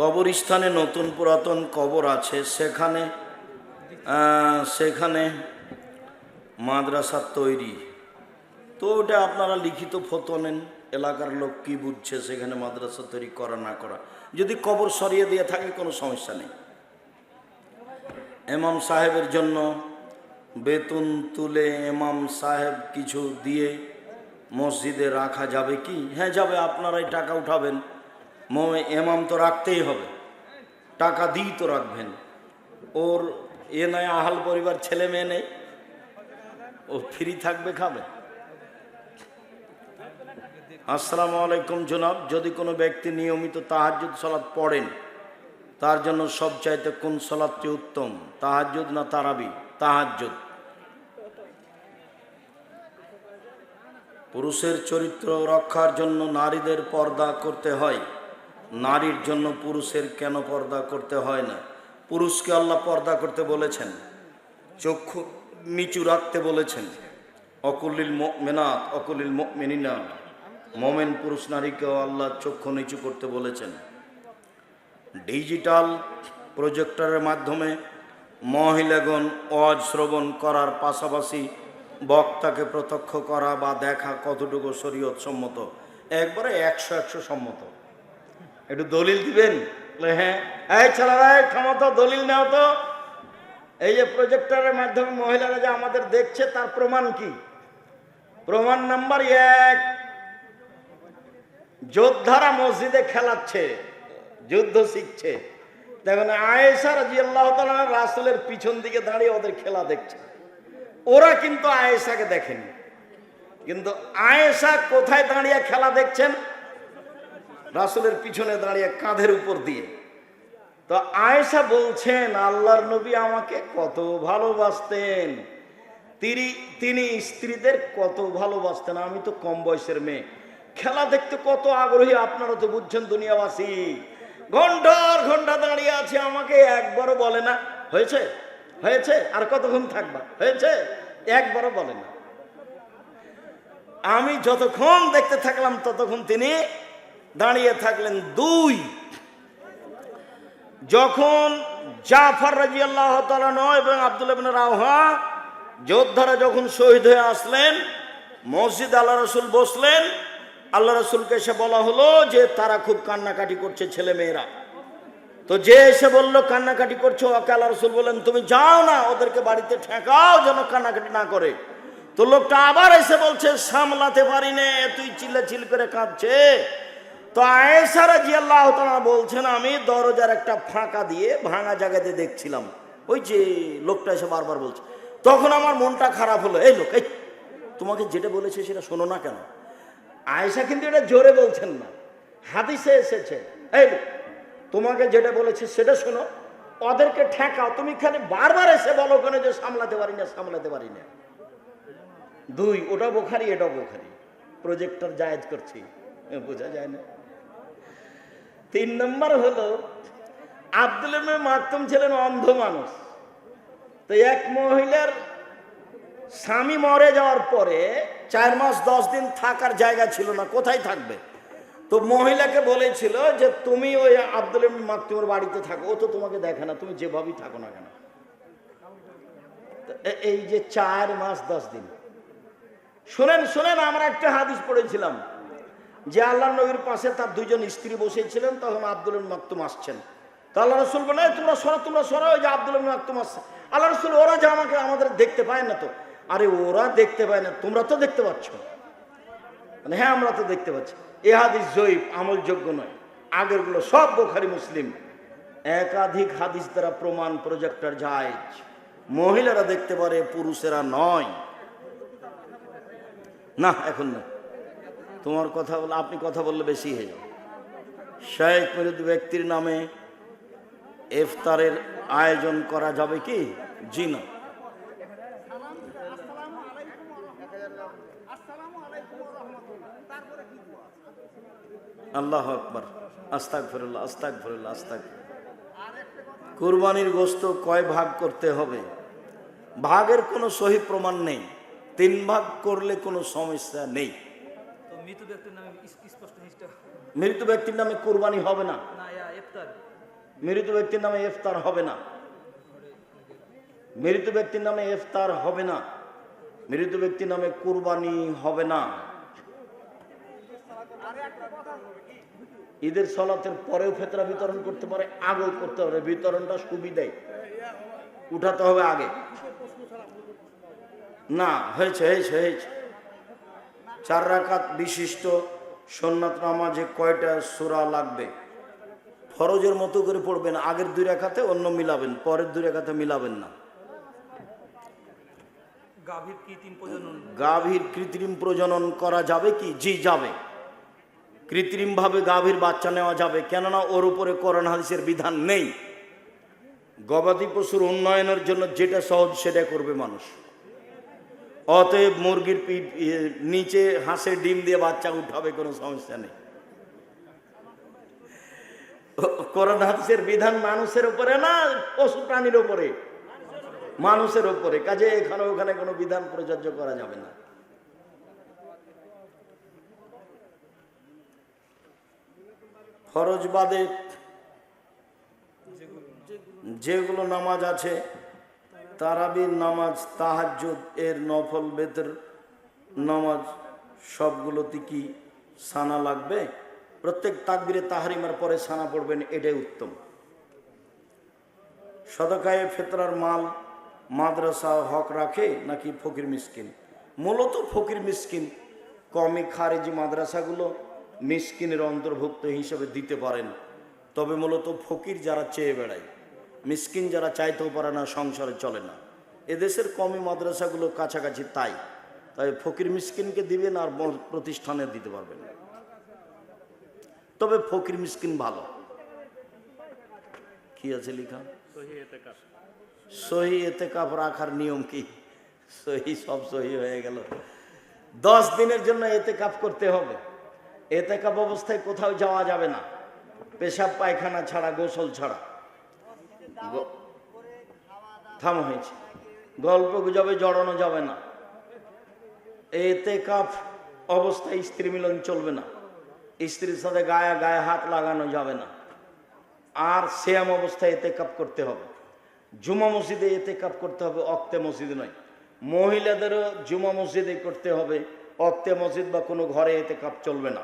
কবরস্থানে নতুন পুরাতন কবর আছে, সেখানে সেখানে মাদ্রাসা তৈরি। তো ওটা আপনারা লিখিত ফতো নেন, এলাকার লোক কি বুঝছে সেখানে মাদ্রাসা তৈরি করা, না করা। যদি কবর সরিয়ে দিয়ে থাকে, কোনো সমস্যা নেই। এমাম সাহেবের জন্য বেতন তুলে এমাম সাহেব কিছু দিয়ে মসজিদে রাখা যাবে কি? হ্যাঁ যাবে, আপনারাই টাকা উঠাবেন। ম- এমাম তো রাখতেই হবে। টাকা দিই তো রাখবেন। ওর এ নয় আহাল পরিবার ছেলে মেয়ে নেই। ও ফ্রি থাকবে খাবে। আসসালামু আলাইকুম জনাব, যদি কোনো ব্যক্তি নিয়মিত তাহাজ্জুদ সালাত পড়েন, তার জন্য সবচাইতে কোন সালাদটি উত্তম? তাহাজ্জুদ না তারাবি? তাহাজ্জুদ। পুরুষের চরিত্র রক্ষার জন্য নারীদের পর্দা করতে হয়। নারীর জন্য পুরুষের কেন পর্দা করতে হয় না? পুরুষকে আল্লাহ পর্দা করতে বলেছেন। চক্ষু নিচু রাখতে বলেছেন। অকুলিল মেনাত অকুলিল মেনিনা মোমেন পুরুষ নারীকেও আল্লাহ চক্ষু নিচু করতে বলেছেন। ডিজিটাল প্রজেক্টরের মাধ্যমে মহিলাগণ অজ শ্রবণ করার পাশাপাশি বক্তাকে প্রত্যক্ষ করা বা দেখা কতটুকু শরীয়ত সম্মত একবারে একশো একশো সম্মত। একটু দলিল দিবেন? হ্যাঁ। এই ছেলেরা এই থামো তো দলিল নাও তো। এই যে প্রজেক্টরের মাধ্যমে মহিলারা যে আমাদের দেখছে, তার প্রমাণ কি? প্রমাণ নাম্বার এক, যোদ্ধারা মসজিদে খেলাচ্ছে, যুদ্ধ শিখছে। দেখুন, আয়েশা রাজি আল্লাহ রাসুলের পিছন দিকে দাঁড়িয়ে ওদের খেলা দেখছে। ওরা কিন্তু আয়েশাকে দেখেনি। কিন্তু আয়েশা কোথায় দাঁড়িয়ে খেলা দেখছেন? রাসুলের পিছনে দাঁড়িয়ে কাঁধের উপর দিয়ে। তো আয়েশা বলছেন, আল্লাহর নবী আমাকে কত ভালোবাসতেন। তিনি তিনি স্ত্রীদের কত ভালোবাসতেন। আমি তো কম বয়সের মেয়ে। খেলা দেখতে কত আগ্রহী, আপনারা তো বুঝছেন দুনিয়াবাসী। ঘণ্টার ঘণ্টা দাঁড়িয়ে আছে, আমাকে একবারও বলে না। হয়েছে? হয়েছে? আর কতক্ষণ থাকবা? হয়েছে? একবারও বলে না। আমি যতক্ষণ দেখতে থাকলাম, ততক্ষণ তিনি দাঁড়িয়ে থাকলেন দুই। যখন জাফর রাজি আল্লাহ এবং আব্দুল রাওহা যোদ্ধারা যখন শহীদ হয়ে আসলেন, মসজিদ আল্লাহ রসুল বসলেন আল্লাহ রসুলকে এসে বলা হলো যে তারা খুব কান্নাকাটি করছে ছেলে মেয়েরা তো যে এসে বলল, কান্নাকাটি করছ? ওকে আল্লাহ রসুল বললেন, তুমি যাও না, ওদেরকে বাড়িতে ঠেকাও যেন কান্নাকাটি না করে। তো লোকটা আবার এসে বলছে, সামলাতে পারি নে তুই চিল্লা চিল করে কাঁদছে। তো আয়েসারা জি আল্লাহ তাআলা বলছেন, আমি দরজার একটা ফাঁকা দিয়ে ভাঙা জায়গাতে দেখছিলাম। ওই যে লোকটা এসে বারবার বলছে। তখন আমার মনটা খারাপ হলো। এই লোক, এই, তোমাকে যেটা বলেছে সেটা শোনো না কেন? আয়েশা কিন্তু এটা জোরে বলছেন না। হাদিসে এসেছে, এই তোমাকে যেটা বলেছে সেটা শোনো। ওদেরকে ঠেকাও। তুমি খালি বারবার এসে বলো কেন যে সামলাতে পারি না, সামলাতে পারি না। দুই, ওটা বোখারি, এটা বোখারি। প্রজেক্টর জায়েজ করছি। বোঝা যায় না। তিন নম্বর হলো, আব্দুল মাকতুম ছিলেন অন্ধ মানুষ। তো এক মহিলার স্বামী মরে যাওয়ার পরে চার মাস দশ দিন থাকার জায়গা ছিল না, কোথায় থাকবে? তো মহিলাকে বলেছিল যে, তুমি ওই আব্দুল মাকতুমের বাড়িতে থাকো, ও তো তোমাকে দেখে না, তুমি যেভাবেই থাকো না কেন? এই যে চার মাস দশ দিন। শোনেন শোনেন, আমরা একটা হাদিস পড়েছিলাম। যে আল্লাহ নবীর পাশে তার দুজন স্ত্রী বসেছিলেন, তখন আব্দুল মাকতুম আসছেন। তো আল্লাহ রসুল বলে "এই তোমরা সরো তোমরা সরো ওই যে আব্দুল মাকতুম আসছে। আল্লাহ রসুল ওরা যে আমাকে, আমাদের দেখতে পায় না তো? আরে, ওরা দেখতে পায় না, তোমরা তো দেখতে পাচ্ছ। মানে হ্যাঁ আমরা তো দেখতে পাচ্ছি। এ হাদিস জয়ীব আমলযোগ্য নয়। আগেরগুলো সব বোখারি, মুসলিম। একাধিক হাদিস দ্বারা প্রমাণ, প্রজেক্টর যায় মহিলারা দেখতে পারে, পুরুষেরা নয়। না, এখন না তোমার কথা বলে, আপনি কথা বললে বেশি হয়ে যাবে। শেখ মরিদ ব্যক্তির নামে ইফতারের আয়োজন করা যাবে কি? জি না। আল্লাহ আকবর। আস্তাক ফিরুল্লাহ আস্তাক ফিরুল্লাহ আস্তাক কুরবানির গোস্ত কয় ভাগ করতে হবে? ভাগের কোনো সহি প্রমাণ নেই। তিন ভাগ করলে কোনো সমস্যা নেই। মৃত ব্যক্তির নামে ইস- স্পষ্ট মৃত ব্যক্তির নামে কুরবানি হবে না। মৃত ব্যক্তির নামে ইফতার হবে না। মৃত ব্যক্তির নামে ইফতার হবে না। মৃত ব্যক্তির নামে কুরবানি হবে না। ঈদের সলাতের পরেও ফেতরা বিতরণ করতে পারে আগেও করতে পারে। বিতরণটা সুবিধাই উঠাতে হবে আগে। না হয়েছে হয়েছে হয়েছে। চার রাকাত বিশিষ্ট সন্ন্যাত নামাজে কয়টা সূরা লাগবে? ফরজের মতো করে পড়বেন আগের দুই রেখাতে অন্য মিলাবেন পরের দুই রেখাতে মিলাবেন না। গাভীর কৃত্রিম প্রজনন। গাভীর কৃত্রিম প্রজনন করা যাবে কি? জি যাবে। কৃত্রিমভাবে গাভীর বাচ্চা নেওয়া যাবে কেননা ওর উপরে করোনা হাদিসের বিধান নেই। গবাদি পশুর উন্নয়নের জন্য যেটা সহজ সেটা করবে মানুষ। অতএব মুরগির পিঠ নিচে হাঁসের ডিম দিয়ে বাচ্চা উঠাবে, কোনো সমস্যা নেই। করোনা হাদিসের বিধান মানুষের উপরে না, পশু প্রাণীর উপরে? মানুষের উপরে। কাজে এখানে ওখানে কোনো বিধান প্রযোজ্য করা যাবে না। ফরজ বাদে যেগুলো নামাজ আছে তারাবির নামাজ, তাহাজ্জুদ, এর নফল, বেতের নামাজ, সবগুলোতে কি সানা লাগবে? প্রত্যেক তাকবিরে তাহারিমার পরে সানা পড়বেন, এটাই উত্তম। সদকায়ে ফেতরার মাল মাদ্রাসা হক রাখে নাকি ফকির মিসকিন? মূলত ফকির মিসকিন কমি খারেজি মাদ্রাসাগুলো মিসকিনের অন্তর্ভুক্ত হিসেবে দিতে পারেন। তবে মূলত ফকির যারা চেয়ে বেড়ায়। মিসকিন যারা চাইতেও পারে না, সংসারে চলে না। এদেশের কমি মাদ্রাসাগুলো কাছাকাছি তাই। তাই ফকির মিসকিনকে দিবেন আর প্রতিষ্ঠানে দিতে পারবেন। তবে ফকির মিসকিন ভালো। কি আছে লিখা? সহি সহি এতেকাপ রাখার নিয়ম কি? সহি সব সহি হয়ে গেল। দশ দিনের জন্য এতেকাপ করতে হবে। এতে কাপ অবস্থায় কোথাও যাওয়া যাবে না। পেশাব পায়খানা ছাড়া, গোসল ছাড়া। থামো হয়েছে। গল্প গুজবে, জড়ানো যাবে না। এতে কাপ অবস্থায় স্ত্রী মিলন চলবে না। স্ত্রীর সাথে গায়ে গায়ে হাত লাগানো যাবে না। আর শ্যাম অবস্থায় এতে কাপ করতে হবে। জুমা মসজিদে এতে কাপ করতে হবে, অক্তে মসজিদ নয়। মহিলাদেরও জুমা মসজিদে করতে হবে। অক্তে মসজিদ বা কোনো ঘরে এতে কাপ চলবে না।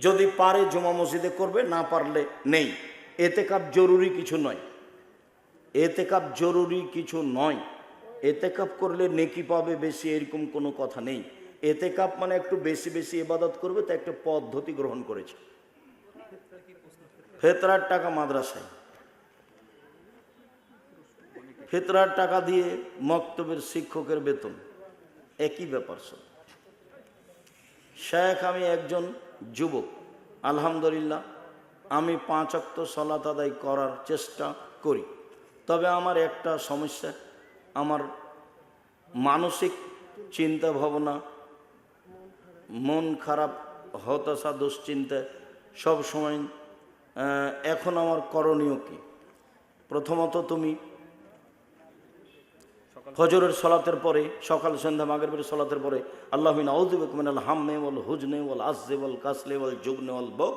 যদি পারে জুমা মসজিদে করবে, না পারলে নেই। এতে কাপ জরুরি কিছু নয়। এতে কাপ জরুরি কিছু নয়। এতে কাপ করলে নেকি পাবে বেশি, এরকম কোনো কথা নেই। এতে কাপ মানে একটু বেশি বেশি ইবাদত করবে, তা একটা পদ্ধতি গ্রহণ করেছে। ফেতরার টাকা মাদ্রাসায়। ফেতরার টাকা দিয়ে মক্তবের শিক্ষকের বেতন। একই ব্যাপার সব। শেখ, আমি একজন যুবক, আলহামদুলিল্লাহ। আমি পাঁচ অক্ত সলাত আদায় করার চেষ্টা করি। তবে আমার একটা সমস্যা, আমার মানসিক চিন্তা ভাবনা মন খারাপ, হতাশা, দুশ্চিন্তা সব সময় এখন আমার করণীয় কি? প্রথমত তুমি ফজরের সলাতের পরে, সকাল, সন্ধ্যা মাগের পরে সলাতের পরে, আল্লাহ আউদ্দিবাল হাম্মে ওয়াল হুজনে ওয়াল আসজে ওয়াল কাসলে ওয়াল জুগনে ওয়াল বক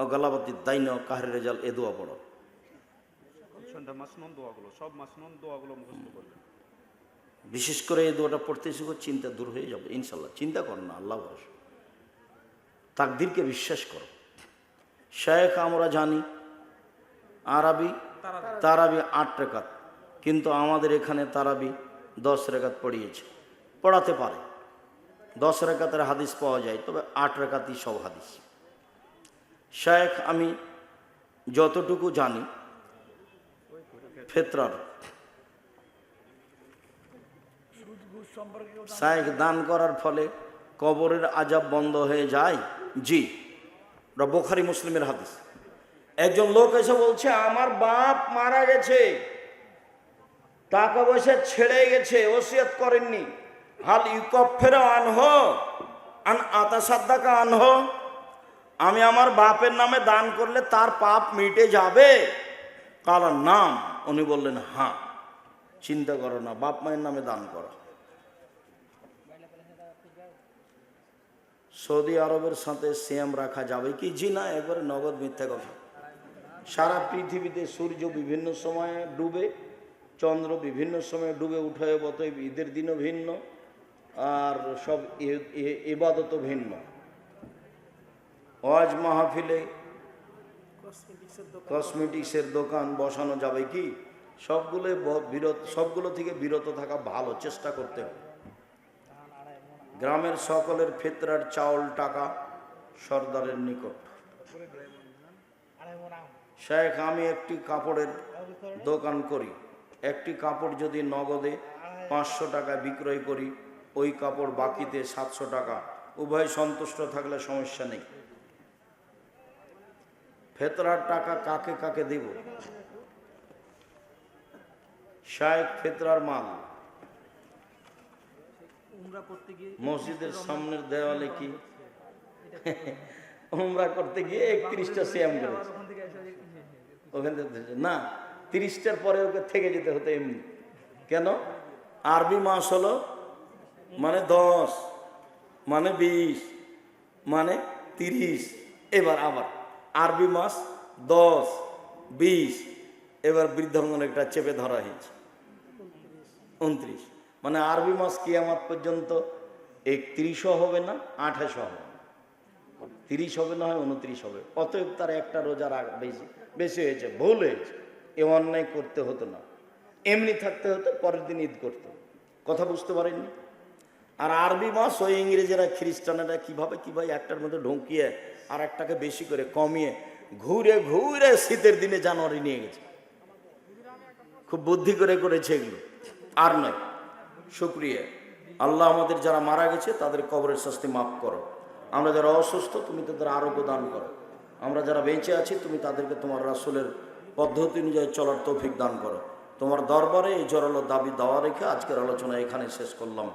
ও গালাবাতি দাইন কাহের রেজাল, এ দোয়া পড়ো। সন্ধ্যা মাসনন দোয়াগুলো সব মাসনন দোয়াগুলো মুখস্থ করবেন বিশেষ করে এই দোয়াটা পড়তে শিখো চিন্তা দূর হয়ে যাবে ইনশাল্লাহ চিন্তা করো না আল্লাহ ভরসা। তাকদিরকে বিশ্বাস করো। শেখ আমরা জানি আরবি তারাবি। আট রেখাত কিন্তু আমাদের এখানে তারাবি দশ রেখাত পড়িয়েছে। পড়াতে পারে। দশ রেখাতের হাদিস পাওয়া যায় তবে আট রেখাতই সব হাদিস। শেখ আমি যতটুকু জানি ফেতরার। শায়েখ দান করার ফলে কবরের আজাব বন্ধ হয়ে যায়। জি বোখারি মুসলিমের হাদিস। একজন লোক এসে বলছে, আমার বাপ মারা গেছে। টাকা পয়সা ছেড়ে গেছে, ওসিয়ত করেননি। হাল ইউকফের আনহ, আন আতা সাদ্দাকা আনহ। আমি আমার বাপের নামে দান করলে তার পাপ মিটে যাবে? কালার নাম। উনি বললেন হ্যাঁ চিন্তা করো না, বাপ মায়ের নামে দান করো। সৌদি আরবের সাথে সিএম রাখা যাবে কি? জি না, একবারে নগদ মিথ্যা কথা। সারা পৃথিবীতে সূর্য বিভিন্ন সময়ে ডুবে, চন্দ্র বিভিন্ন সময়ে ডুবে উঠে, অতএব ঈদের দিনও ভিন্ন, আর সব এ- এ- এবাদতও ভিন্ন। ওয়াজ মাহফিলে কসমেটিক্সের দোকান বসানো যাবে কি? সবগুলো বিরত সবগুলো থেকে বিরত থাকা ভালো, চেষ্টা করতে হবে। গ্রামের সকলের ফেতরার চাউল টাকা সর্দারের নিকট। শেখ, আমি একটি কাপড়ের দোকান করি। একটি কাপড় যদি নগদে পাঁচশো টাকায় বিক্রয় করি, ওই কাপড় বাকিতে সাতশো টাকা। উভয় সন্তুষ্ট থাকলে সমস্যা নেই। ফেতরার টাকা কাকে কাকে দেব? শায়েক ফেতরার মাল। মসজিদের সামনের দেওয়ালে কি? উমরা করতে গিয়ে একত্রিশটা সিয়াম করেছে। ওখান থেকে এসে ওখান থেকে না তিরিশটার পরে ওকে থেকে যেতে হতো এমনি। কেন? আরবি মাস হলো মানে দশ মানে বিশ মানে তিরিশ এবার আবার। আরবি মাস দশ, বিশ, এবার বৃদ্ধাঙ্গন একটা চেপে ধরা হয়েছে। উনত্রিশ। মানে আরবি মাস কিয়ামাত পর্যন্ত একত্রিশও হবে না, আঠাশও হবে তিরিশ হবে না হয় উনত্রিশ হবে। অতএব তার একটা রোজার আগ বেশি বেশি হয়েছে, ভুল হয়েছে। এ অন্যায় করতে হতো না। এমনি থাকতে হতো, পরের দিন ঈদ করতো। কথা বুঝতে পারেননি? আর আরবি মাস ওই ইংরেজেরা, খ্রিস্টানেরা কীভাবে কীভাবে একটার মধ্যে ঢুকিয়ে আর একটাকে বেশি করে কমিয়ে ঘুরে ঘুরে শীতের দিনে জানুয়ারি নিয়ে গেছে। খুব বুদ্ধি করে করেছে এগুলো। আর নয়, শুক্রিয়া। আল্লাহ আমাদের যারা মারা গেছে, তাদের কবরের শাস্তি মাফ করো। আমরা যারা অসুস্থ, তুমি তাদের আরোগ্য দান করো। আমরা যারা বেঁচে আছি, তুমি তাদেরকে তোমার রাসুলের পদ্ধতি অনুযায়ী চলার তৌফিক দান করো। তোমার দরবারে এই জোরালো দাবি, দেওয়া রেখে আজকের আলোচনা এখানে শেষ করলাম।